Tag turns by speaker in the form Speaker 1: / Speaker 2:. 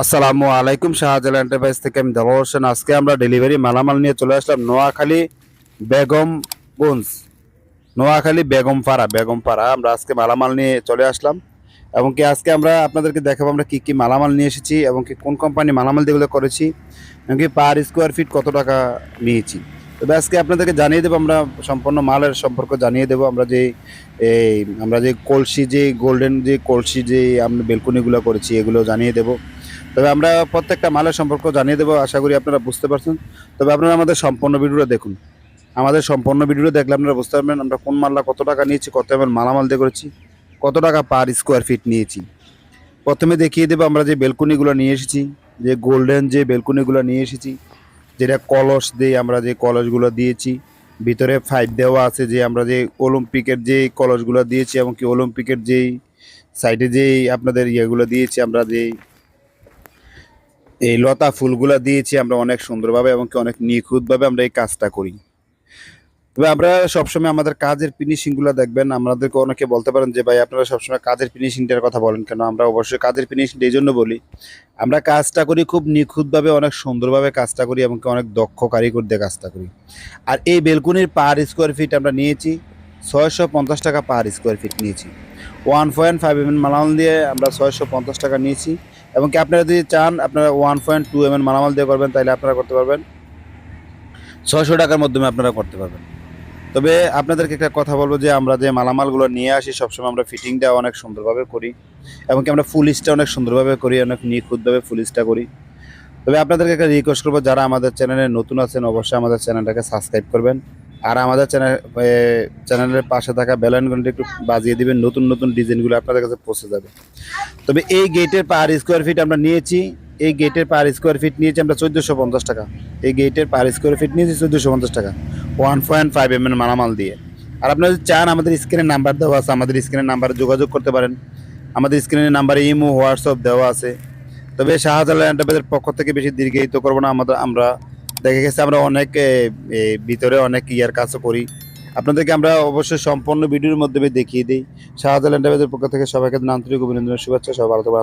Speaker 1: আসসালামু আলাইকুম শাহজালাল এন্টারপ্রাইজ থেকে আমি দেওয়া হোসেন। আজকে আমরা ডেলিভারি মালামাল নিয়ে চলে আসলাম নোয়াখালী বেগমগঞ্জ। নোয়াখালী বেগমপাড়া বেগমপাড়া। আমরা আজকে মালামাল নিয়ে চলে আসলাম। এবং কি আজকে আমরা আপনাদেরকে দেখাবো আমরা কি কি মালামাল নিয়ে এসেছি এবং কি কোন কোম্পানি মালামাল যেগুলো করেছি এবং কি পার স্কোয়ার ফিট কত টাকা নিয়েছি। তবে আজকে আপনাদেরকে জানিয়ে দেবো, আমরা সম্পূর্ণ মালের সম্পর্ক জানিয়ে দেবো। আমরা যে এই, আমরা যে কলসি, যে গোল্ডেন যে কলসি, যে আমরা বেলকুনিগুলো করেছি, এগুলো জানিয়ে দেবো। তবে আমরা প্রত্যেকটা মালের সম্পর্ক জানিয়ে দেবো, আশা করি আপনারা বুঝতে পারছেন। তবে আপনারা আমাদের সম্পূর্ণ ভিডিওটা দেখুন। আমাদের সম্পূর্ণ ভিডিওটা দেখলে আপনারা বুঝতে পারবেন আমরা কোন মালটা কত টাকা নিয়েছি, কত এমন মালামাল দিয়ে করেছি, কত টাকা পার স্কোয়ার ফিট নিয়েছি। প্রথমে দেখিয়ে দেবো আমরা যে বেলকুনিগুলো নিয়ে এসেছি, যে গোল্ডেন যে বেলকুনিগুলো নিয়ে এসেছি, যেটা কলস দিয়ে আমরা যে কলসগুলো দিয়েছি, ভিতরে ফাইভ দেওয়া আছে যে আমরা যে অলিম্পিকের যে কলসগুলো দিয়েছি এবং কি অলিম্পিকের যেই সাইডে যেই আপনাদের ইয়েগুলো দিয়েছি আমরা যেই এই লতা ফুলগুলা দিয়েছি আমরা অনেক সুন্দরভাবে এবং কি অনেক নিখুঁতভাবে আমরা এই কাজটা করি। তবে আমরা সবসময় আমাদের কাজের ফিনিশিংগুলো দেখবেন, আমাদেরকে অনেকে বলতে পারেন যে, ভাই, আপনারা সবসময় কাজের ফিনিশিংটার কথা বলেন কেন? আমরা অবশ্যই কাজের ফিনিশিংটা এই জন্য বলি, আমরা কাজটা করি খুব নিখুঁতভাবে, অনেক সুন্দরভাবে কাজটা করি এবং অনেক দক্ষ কারিগর দিয়ে কাজটা করি। আর এই বেলকুনির পার স্কোয়ার ফিট আমরা নিয়েছি, ছয়শো পঞ্চাশ টাকা পার স্কোয়ার ফিট নিয়েছি। ওয়ান পয়েন্ট ফাইভ এম মালামাল দিয়ে আমরা ছয়শো পঞ্চাশ টাকা নিয়েছি। এবং কি আপনারা যদি চান, আপনারা ওয়ান পয়েন্ট টু এম মালামাল দিয়ে করবেন তাহলে আপনারা করতে পারবেন। ছয়শো টাকার মাধ্যমে আপনারা করতে পারবেন। তবে আপনাদেরকে একটা কথা বলব যে, আমরা যে মালামালগুলো নিয়ে আসি, সবসময় আমরা ফিটিংটা অনেক সুন্দরভাবে করি। এবং কি আমরা ফুলিশটা অনেক সুন্দরভাবে করি, অনেক নিখুঁতভাবে ফুলিশটা করি। তবে আপনাদেরকে একটা রিকোয়েস্ট করব, যারা আমাদের চ্যানেলে নতুন আছেন, অবশ্যই আমাদের চ্যানেলটাকে সাবস্ক্রাইব করবেন। আর আমাদের চ্যানেল চ্যানেলের পাশে থাকা বেলাইনগুলো একটু বাজিয়ে দিবেন, নতুন নতুন ডিজাইনগুলো আপনাদের কাছে পৌঁছে যাবে। তবে এই গেটের পার স্কোয়ার ফিট আমরা নিয়েছি, এই গেটের পার স্কোয়ার ফিট নিয়েছি আমরা চোদ্দোশো পঞ্চাশ টাকা। এই গেটের পার স্কোয়ার ফিট নিয়েছি চোদ্দোশো পঞ্চাশ টাকা ওয়ান পয়েন্ট ফাইভ এম এর মালামাল দিয়ে। আর আপনারা যদি চান, আমাদের স্ক্রিনের নাম্বার দেওয়া আছে, আমাদের স্ক্রিনের নাম্বারে যোগাযোগ করতে পারেন। আমাদের স্ক্রিনের নাম্বারে ইমো, হোয়াটসঅ্যাপ দেওয়া আছে। তবে শাহজালাল এন্টারপ্রাইজের পক্ষ থেকে বেশি দীর্ঘায়িত করব না, আমাদের, আমরা দেখা গেছে আমরা অনেক ভিতরে অনেক ইয়ার কাজও করি আপনাদেরকে আমরা অবশ্যই সম্পূর্ণ ভিডিওর মাধ্যমে দেখিয়ে দিই এন্টারপ্রাইজের পক্ষ থেকে সবাইকে আন্তরিক অভিনন্দনের শুভেচ্ছা, সবাই ভালো।